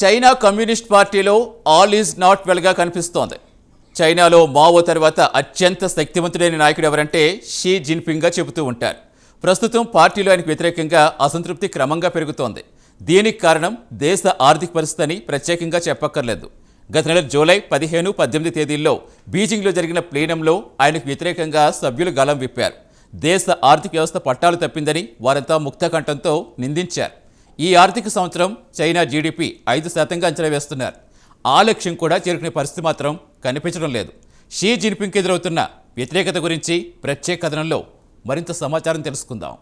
China communist పార్టీలో all is not వెల్గా కనిపిస్తోంది. చైనాలో మావో తర్వాత అత్యంత శక్తివంతుడైన నాయకుడు ఎవరంటే షీ జిన్పింగ్గా చెబుతూ ఉంటారు. ప్రస్తుతం పార్టీలో ఆయనకు వ్యతిరేకంగా అసంతృప్తి క్రమంగా పెరుగుతోంది. దీనికి కారణం దేశ ఆర్థిక పరిస్థితి అని ప్రత్యేకంగా చెప్పక్కర్లేదు. గత నెల జూలై పదిహేను పద్దెనిమిది తేదీల్లో బీజింగ్లో జరిగిన ప్లీనంలో ఆయనకు వ్యతిరేకంగా సభ్యులు గలం విప్పారు. దేశ ఆర్థిక వ్యవస్థ పట్టాలు తప్పిందని వారంతా ముక్తకంఠంతో నిందించారు. ఈ ఆర్థిక సంవత్సరం చైనా జీడిపి ఐదు శాతంగా అంచనా వేస్తున్నారు. ఆ లక్ష్యం కూడా చేరుకునే పరిస్థితి మాత్రం కనిపించడం లేదు. షీ జిన్పింగ్కి ఎదురవుతున్న వ్యతిరేకత గురించి ప్రత్యేక కథనంలో మరింత సమాచారం తెలుసుకుందాం.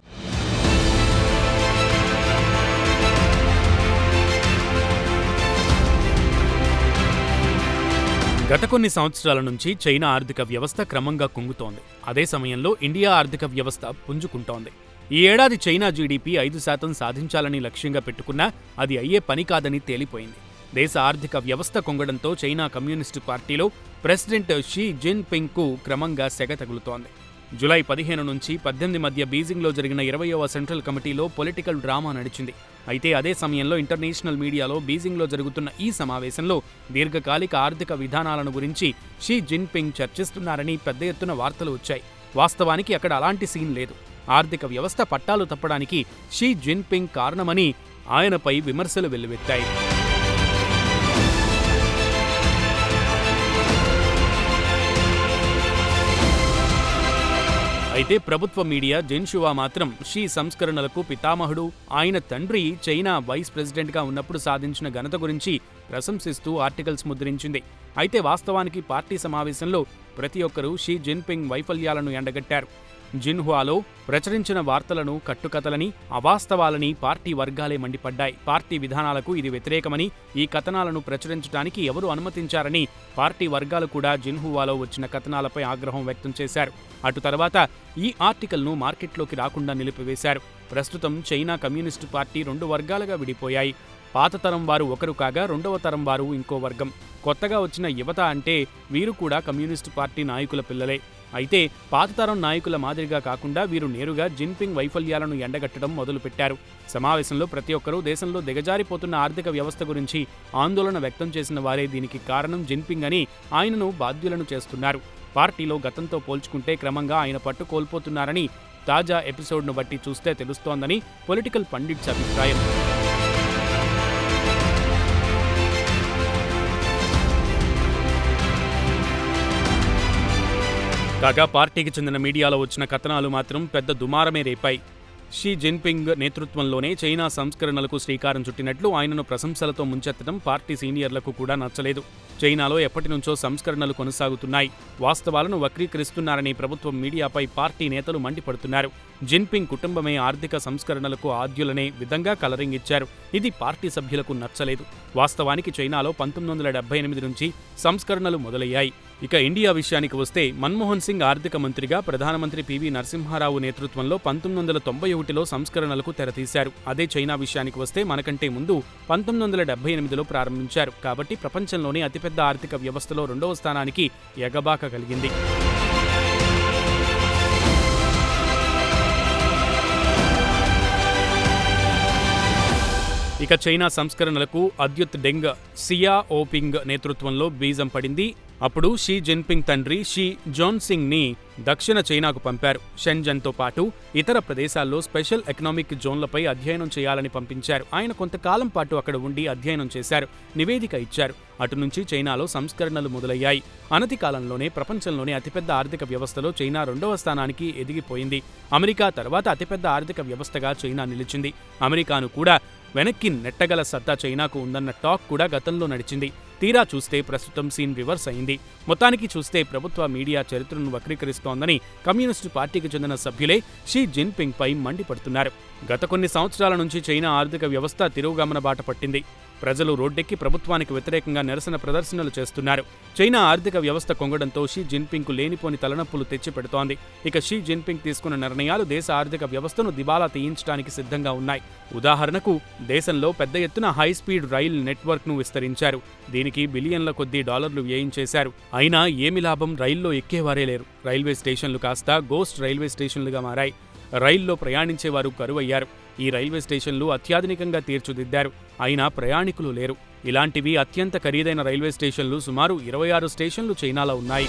గత కొన్ని సంవత్సరాల నుంచి చైనా ఆర్థిక వ్యవస్థ క్రమంగా కుంగుతోంది. అదే సమయంలో ఇండియా ఆర్థిక వ్యవస్థ పుంజుకుంటోంది. ఈ ఏడాది చైనా జీడీపీ ఐదు శాతం సాధించాలని లక్ష్యంగా పెట్టుకున్నా అది అయ్యే పని కాదని తేలిపోయింది. దేశ ఆర్థిక వ్యవస్థ కొంగడంతో చైనా కమ్యూనిస్టు పార్టీలో ప్రెసిడెంట్ షీ జిన్ పింగ్కు క్రమంగా సెగ తగులుతోంది. జులై పదిహేను నుంచి పద్దెనిమిది మధ్య బీజింగ్లో జరిగిన ఇరవయవ సెంట్రల్ కమిటీలో పొలిటికల్ డ్రామా నడిచింది. అయితే అదే సమయంలో ఇంటర్నేషనల్ మీడియాలో బీజింగ్లో జరుగుతున్న ఈ సమావేశంలో దీర్ఘకాలిక ఆర్థిక విధానాలను గురించి షీ జిన్పింగ్ చర్చిస్తున్నారని పెద్ద ఎత్తున వార్తలు వచ్చాయి. వాస్తవానికి అక్కడ అలాంటి సీన్ లేదు. ఆర్థిక వ్యవస్థ పట్టాలు తప్పడానికి షీ జిన్పింగ్ కారణమని ఆయనపై విమర్శలు వెల్లువెత్తాయి. అయితే ప్రభుత్వ మీడియా జెన్షువా మాత్రం షీ సంస్కరణలకు పితామహుడు ఆయన తండ్రి చైనా వైస్ ప్రెసిడెంట్గా ఉన్నప్పుడు సాధించిన ఘనత గురించి ప్రశంసిస్తూ ఆర్టికల్స్ ముద్రించింది. అయితే వాస్తవానికి పార్టీ సమావేశంలో ప్రతి ఒక్కరూ షీ జిన్పింగ్ వైఫల్యాలను ఎండగట్టారు. జిన్హువాలో ప్రచురించిన వార్తలను కట్టుకథలని అవాస్తవాలని పార్టీ వర్గాలే మండిపడ్డాయి. పార్టీ విధానాలకు ఇది వ్యతిరేకమని ఈ కథనాలను ప్రచురించడానికి ఎవరు అనుమతించారని పార్టీ వర్గాలు కూడా జిన్హువాలో వచ్చిన కథనాలపై ఆగ్రహం వ్యక్తం చేశారు. అటు తర్వాత ఈ ఆర్టికల్ను మార్కెట్లోకి రాకుండా నిలిపివేశారు. ప్రస్తుతం చైనా కమ్యూనిస్టు పార్టీ రెండు వర్గాలుగా విడిపోయాయి. పాత తరం వారు ఒకరు కాగా రెండవ తరం వారు ఇంకో వర్గం. కొత్తగా వచ్చిన యువత అంటే వీరు కూడా కమ్యూనిస్టు పార్టీ నాయకుల పిల్లలే. అయితే పాతతరం నాయకుల మాదిరిగా కాకుండా వీరు నేరుగా జిన్పింగ్ వైఫల్యాలను ఎండగట్టడం మొదలుపెట్టారు. సమావేశంలో ప్రతి ఒక్కరూ దేశంలో దిగజారిపోతున్న ఆర్థిక వ్యవస్థ గురించి ఆందోళన వ్యక్తం చేసిన వారే దీనికి కారణం జిన్పింగ్ అని ఆయనను బాధ్యులను చేస్తున్నారు. పార్టీలో గతంతో పోల్చుకుంటే క్రమంగా ఆయన పట్టు కోల్పోతున్నారని తాజా ఎపిసోడ్ను బట్టి చూస్తే తెలుస్తోందని పొలిటికల్ పండిట్స్ అభిప్రాయం. కాగా పార్టీకి చెందిన మీడియాలో వచ్చిన కథనాలు మాత్రం పెద్ద దుమారమే రేపాయి. షీ జిన్పింగ్ నేతృత్వంలోనే చైనా సంస్కరణలకు శ్రీకారం చుట్టినట్లు ఆయనను ప్రశంసలతో ముంచెత్తడం పార్టీ సీనియర్లకు కూడా నచ్చలేదు. చైనాలో ఎప్పటి నుంచో సంస్కరణలు కొనసాగుతున్నాయి. వాస్తవాలను వక్రీకరిస్తున్నారని ప్రభుత్వం మీడియాపై పార్టీ నేతలు మండిపడుతున్నారు. జిన్పింగ్ కుటుంబమే ఆర్థిక సంస్కరణలకు ఆద్యులనే విధంగా కలరింగ్ ఇచ్చారు ఇది పార్టీ సభ్యులకు నచ్చలేదు. వాస్తవానికి చైనాలో పంతొమ్మిది వందల డెబ్బై ఎనిమిది నుంచి సంస్కరణలు మొదలయ్యాయి. ఇక ఇండియా విషయానికి వస్తే మన్మోహన్ సింగ్ ఆర్థిక మంత్రిగా ప్రధానమంత్రి పివి నరసింహారావు నేతృత్వంలో పంతొమ్మిది వందల తొంభై ఒకటిలో సంస్కరణలకు తెరతీశారు. అదే చైనా విషయానికి వస్తే మనకంటే ముందు పంతొమ్మిది వందల డెబ్బై ఎనిమిదిలో ప్రారంభించారు. కాబట్టి ప్రపంచంలోనే అతిపెద్ద ఆర్థిక వ్యవస్థలో రెండవ స్థానానికి ఎగబాక కలిగింది. ఇక చైనా సంస్కరణలకు అద్యుత్ డెంగ్ సియా ఓపింగ్ నేతృత్వంలో బీజం పడింది. అప్పుడు షీ జిన్పింగ్ తండ్రి షీ జోన్సింగ్ని దక్షిణ చైనాకు పంపారు. షెన్జన్తో పాటు ఇతర ప్రదేశాల్లో స్పెషల్ ఎకనామిక్ జోన్లపై అధ్యయనం చేయాలని పంపించారు. ఆయన కొంతకాలం పాటు అక్కడ ఉండి అధ్యయనం చేశారు. నివేదిక ఇచ్చారు. అటు నుంచి చైనాలో సంస్కరణలు మొదలయ్యాయి. అనతి కాలంలోనే ప్రపంచంలోనే అతిపెద్ద ఆర్థిక వ్యవస్థలో చైనా రెండవ స్థానానికి ఎదిగిపోయింది. అమెరికా తర్వాత అతిపెద్ద ఆర్థిక వ్యవస్థగా చైనా నిలిచింది. అమెరికాను కూడా వెనక్కి నెట్టగల సత్తా చైనాకు ఉందన్న టాక్ కూడా గతంలో నడిచింది. తీరా చూస్తే ప్రస్తుతం సీన్ రివర్స్ అయింది. మొత్తానికి చూస్తే ప్రభుత్వ మీడియా చరిత్రను వక్రీకరిస్తోందని కమ్యూనిస్టు పార్టీకి చెందిన సభ్యులే షీ జిన్పింగ్ పై మండిపడుతున్నారు. గత కొన్ని సంవత్సరాల నుంచి చైనా ఆర్థిక వ్యవస్థ తిరుగుగమన బాట పట్టింది. ప్రజలు రోడ్డెక్కి ప్రభుత్వానికి వ్యతిరేకంగా నిరసన ప్రదర్శనలు చేస్తున్నారు. చైనా ఆర్థిక వ్యవస్థ కొంగడంతో షీ జిన్పింగ్కు లేనిపోని తలనొప్పులు తెచ్చిపెడుతోంది. ఇక షీ జిన్పింగ్ తీసుకున్న నిర్ణయాలు దేశ ఆర్థిక వ్యవస్థను దివాలా తీయించడానికి సిద్ధంగా ఉన్నాయి. ఉదాహరణకు దేశంలో పెద్ద ఎత్తున హై స్పీడ్ రైల్ నెట్వర్క్ను విస్తరించారు. దీనికి బిలియన్ల కొద్దీ డాలర్లు వ్యయించేశారు అయినా ఏమి లాభం రైల్లో ఎక్కేవారే లేరు. రైల్వే స్టేషన్లు కాస్త గోస్ట్ రైల్వే స్టేషన్లుగా మారాయి. రైల్లో ప్రయాణించేవారు కరువయ్యారు. ఈ రైల్వే స్టేషన్లు అత్యాధునికంగా తీర్చిదిద్దారు. అయినా ప్రయాణికులు లేరు. ఇలాంటివి అత్యంత ఖరీదైన రైల్వే స్టేషన్లు సుమారు ఇరవై ఆరు స్టేషన్లు చైనాలో ఉన్నాయి.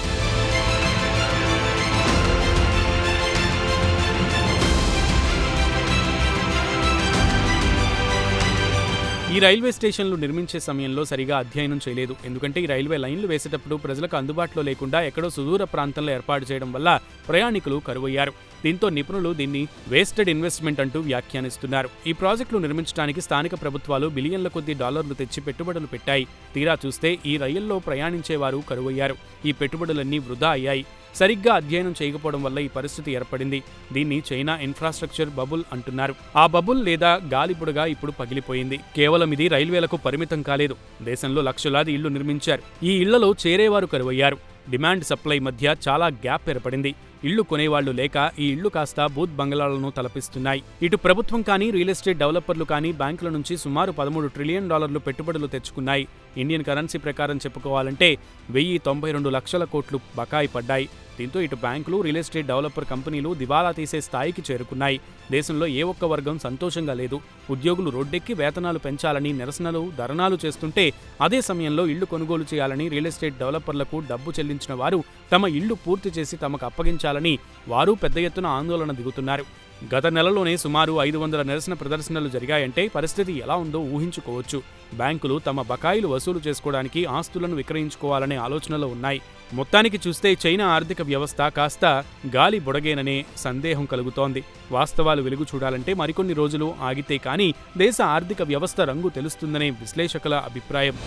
ఈ రైల్వే స్టేషన్లు నిర్మించే సమయంలో సరిగా అధ్యయనం చేయలేదు. ఎందుకంటే ఈ రైల్వే లైన్లు వేసేటప్పుడు ప్రజలకు అందుబాటులో లేకుండా ఎక్కడో సుదూర ప్రాంతంలో ఏర్పాటు చేయడం వల్ల ప్రయాణికులు కరువయ్యారు. దీంతో నిపుణులు దీన్ని వేస్టెడ్ ఇన్వెస్ట్మెంట్ అంటూ వ్యాఖ్యానిస్తున్నారు. ఈ ప్రాజెక్టులు నిర్మించడానికి స్థానిక ప్రభుత్వాలు బిలియన్ల కొద్ది డాలర్లు తెచ్చి పెట్టుబడులు పెట్టాయి. తీరా చూస్తే ఈ రైల్లో ప్రయాణించేవారు కరువయ్యారు. ఈ పెట్టుబడులన్నీ వృధా అయ్యాయి. సరిగ్గా అధ్యయనం చేయకపోవడం వల్ల ఈ పరిస్థితి ఏర్పడింది. దీన్ని చైనా ఇన్ఫ్రాస్ట్రక్చర్ బబుల్ అంటున్నారు. ఆ బబుల్ లేదా గాలిపుడగా ఇప్పుడు పగిలిపోయింది. కేవలం ఇది రైల్వేలకు పరిమితం కాలేదు. దేశంలో లక్షలాది ఇళ్ళు నిర్మించారు. ఈ ఇళ్ళలో చేరేవారు కరువయ్యారు. డిమాండ్ సప్లై మధ్య చాలా గ్యాప్ ఏర్పడింది. ఇళ్ళు కొనేవాళ్ళు లేక ఈ ఇళ్ళు కాస్త బూత్ బంగ్లాలను తలపిస్తున్నాయి. ఇటు ప్రభుత్వం కానీ రియల్ ఎస్టేట్ డెవలపర్లు కానీ బ్యాంకుల నుంచి సుమారు పదమూడు ట్రిలియన్ డాలర్లు పెట్టుబడులు తెచ్చుకున్నాయి. ఇండియన్ కరెన్సీ ప్రకారం చెప్పుకోవాలంటే వెయ్యి తొంభై రెండు లక్షల కోట్లు బకాయి పడ్డాయి. దీంతో ఇటు బ్యాంకులు రియల్ ఎస్టేట్ డెవలపర్ కంపెనీలు దివాలా తీసే స్థాయికి చేరుకున్నాయి. దేశంలో ఏ ఒక్క వర్గం సంతోషంగా లేదు. ఉద్యోగులు రోడ్డెక్కి వేతనాలు పెంచాలని నిరసనలు ధర్నాలు చేస్తుంటే అదే సమయంలో ఇళ్ళు కొనుగోలు చేయాలని రియల్ ఎస్టేట్ డెవలపర్లకు డబ్బు చెల్లించిన వారు తమ ఇళ్ళు పూర్తి చేసి తమకు అప్పగించాలని వారు పెద్ద ఎత్తున ఆందోళన దిగుతున్నారు. గత నెలలోనే సుమారు ఐదు వందల నిరసన ప్రదర్శనలు జరిగాయంటే పరిస్థితి ఎలా ఉందో ఊహించుకోవచ్చు. బ్యాంకులు తమ బకాయిలు వసూలు చేసుకోవడానికి ఆస్తులను విక్రయించుకోవాలనే ఆలోచనలో ఉన్నాయి. మొత్తానికి చూస్తే చైనా ఆర్థిక వ్యవస్థ కాస్త గాలి బుడగేననే సందేహం కలుగుతోంది. వాస్తవాలు వెలుగు చూడాలంటే మరికొన్ని రోజులు ఆగితే కానీ దేశ ఆర్థిక వ్యవస్థ రంగు తెలుస్తుందనే విశ్లేషకుల అభిప్రాయం.